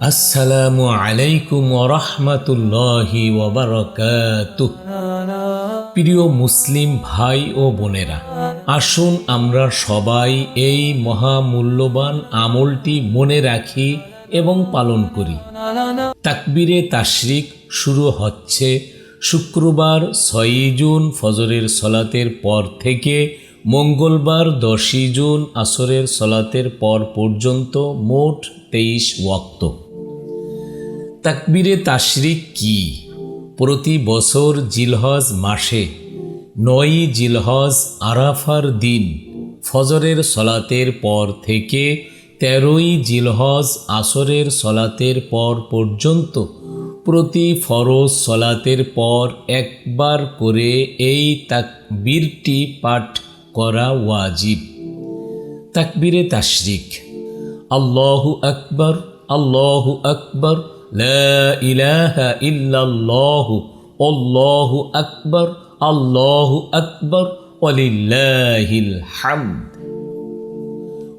আসসালামু আলাইকুম ওরহমতুল্লাহি প্রিয় মুসলিম ভাই ও বোনেরা আসুন আমরা সবাই এই মহামূল্যবান আমলটি মনে রাখি এবং পালন করি। তাকবিরে তাশরিক শুরু হচ্ছে শুক্রবার ছয়ই জুন ফজরের সলাতের পর থেকে মঙ্গলবার দশই জুন আসরের সলাতের পর পর্যন্ত মোট তেইশ ওয়াক্ত। তাকবিরে তাশরিক কি? প্রতি বছর জিলহজ মাসে নয়ই জিলহজ আরাফার দিন ফজরের সলাতের পর থেকে তেরোই জিলহজ আসরের সলাতের পর পর্যন্ত প্রতি ফরজ সলাতের পর একবার করে এই তাকবীরটি পাঠ করা ওয়াজিব। তাকবিরে তাশরিক। আল্লাহু আকবর আল্লাহু আকবর ইলাহা আকবর, আল্লাহু আকবর হামদ।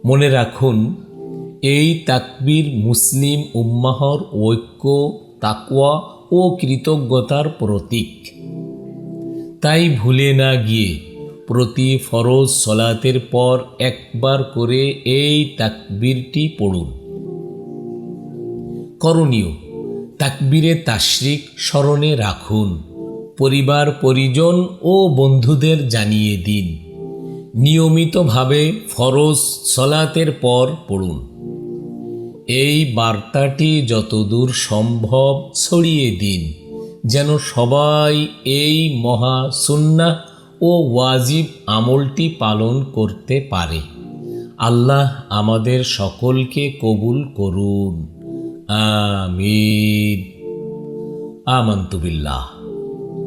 মনে রাখুন, এই তাকবীর মুসলিম উম্মাহর ঐক্য, তাকওয়া ও কৃতজ্ঞতার প্রতীক। তাই ভুলে না গিয়ে প্রতি ফরজ সলাতের পর একবার করে এই তাকবীরটি পড়ুন। করণীয়, তাকবীরে তাশরিক স্মরণে রাখুন। পরিবার, পরিজন ও বন্ধুদের জানিয়ে দিন। নিয়মিতভাবে ফরজ সলাতের পর পড়ুন। এই বার্তাটি যতদূর সম্ভব ছড়িয়ে দিন, যেন সবাই এই মহা সুন্নাহ ও ওয়াজিব আমলটি পালন করতে পারে। আল্লাহ আমাদের সকলকে কবুল করুন। আমিন। আমন্তবিল্লাহ